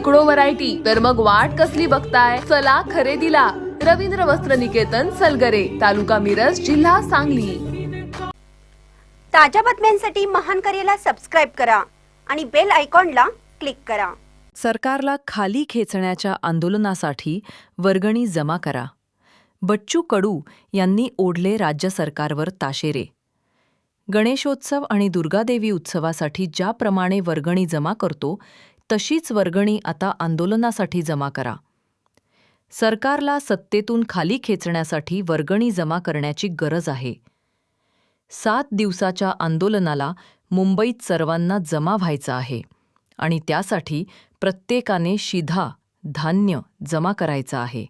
शेकडो व्हरायटी तर मग वाट कसली बघताय? चला खरेदीला. रवींद्र वस्त्र निकेतन सलगरे तालुका मिरज जिल्हा सांगली. ताज्या बातम्यांसाठी महान करेला सबस्क्राईब करा आणि बेल आयकॉनला क्लिक करा. सरकारला खाली खेचण्याच्या आंदोलनासाठी वर्गणी जमा करा. बच्चू कडू यांनी ओढले राज्य सरकारवर ताशेरे. गणेशोत्सव आणि दुर्गादेवी उत्सवासाठी ज्याप्रमाणे वर्गणी जमा करतो तशीच वर्गणी आता आंदोलनासाठी जमा करा. सरकारला सत्तेतून खाली खेचण्यासाठी वर्गणी जमा करण्याची गरज आहे. सात दिवसाच्या आंदोलनाला मुंबईत सर्वांना जमा व्हायचं आहे आणि त्यासाठी प्रत्येकाने शिधा धान्य जमा करायचं आहे.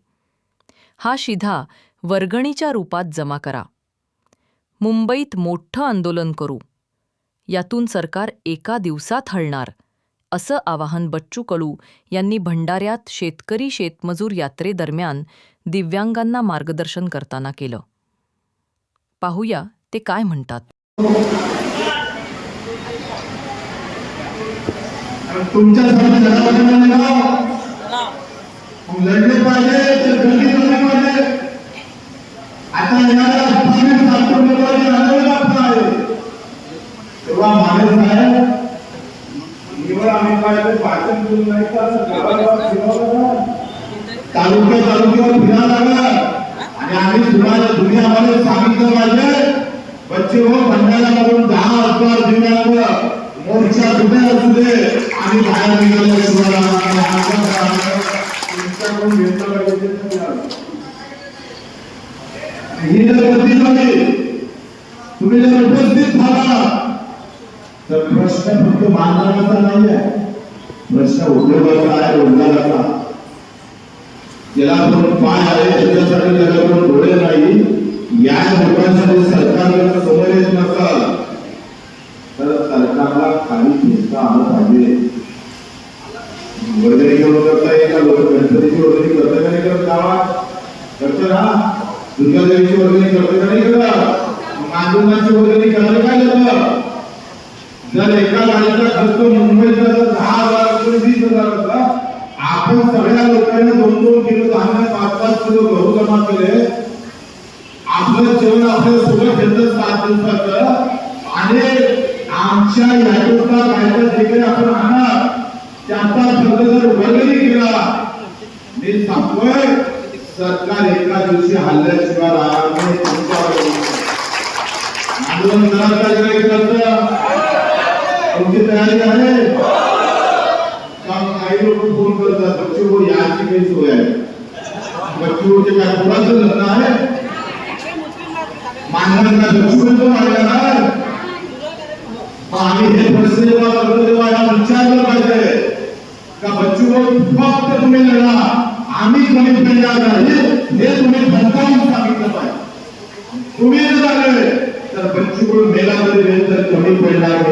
हा शिधा वर्गणीच्या रूपात जमा करा. मुंबईत मोठं आंदोलन करू. यातून सरकार एका दिवसात हलणार. असं आवाहन बच्चू कडू यांनी भंडाऱ्यात शेतकरी शेतमजूर यात्रेदरम्यान दिव्यांगांना मार्गदर्शन करताना केलं. पाहूया ते काय म्हणतात. आता निवड आम्ही काय ते करून नाही तालुक्या तालुक्यावर लागला. आणि आम्ही तुम्हाला तुम्ही सांगितलं पाहिजे बच्चे हो दहा हजार दिव्यांग मोर्चा कुठे असू दे बाहेर तुमच्याकडून घेतलं पाहिजे तुम्ही ही जर गर्दी म्हणजे, तुम्ही जर उपस्थित झाला तर प्रश्न फक्त मानवाचा प्रश्न उद्योगाचा आहे रोजगाराचा ज्याला आपण पाय आले त्याच्यासाठी ज्याला आपण डोळे नाही. या लोकांसाठी सरकारला समोर येत नसाल तर सरकारला काही खेचता आलं पाहिजे. वर्गणी घेऊन करता येईल का? लोक गणपतीची वर्गणी करता का नाही करत गावात? करते ना? दुर्गा देवीची वर्गणी करते का नाही करत? मांडुनाची वर्गणी करायला काय जातं जर एका गाडीचा खर्च मुंबईचा जर वीस हजार असला आपण सगळ्या लोकांनी दोन दोन किलो धान्य पाच पाच किलो गहू जमा केले. आपलं जेवण आपल्याला सगळं घेतलं सात दिवसात आणि आमच्या यातूनचा कायदा जे काही आपण आणणार त्याचा शब्द जर वर्गणी केला मी सांगतोय सरकार एका दिवशी हल्ल्याशिवाय राहणार नाही तुमच्यावर आंदोलन करायला करतं तुमची तयारी आहे? का काही लोक फोन करतात बच्चे हो याची काही सोय आहे. बच्चे काय कोणाचं लग्न आहे? मानवांना ना आम्ही हे प्रश्न जेव्हा करतो तेव्हा याला विचारलं पाहिजे. का बच्चू हो, फक्त तुम्ही लढा. आम्ही कमी नाही हे तुम्ही धमकावून सांगितलं पाहिजे. तुम्ही जर आले तर बच्चू मेला तरी तर कमी पडणार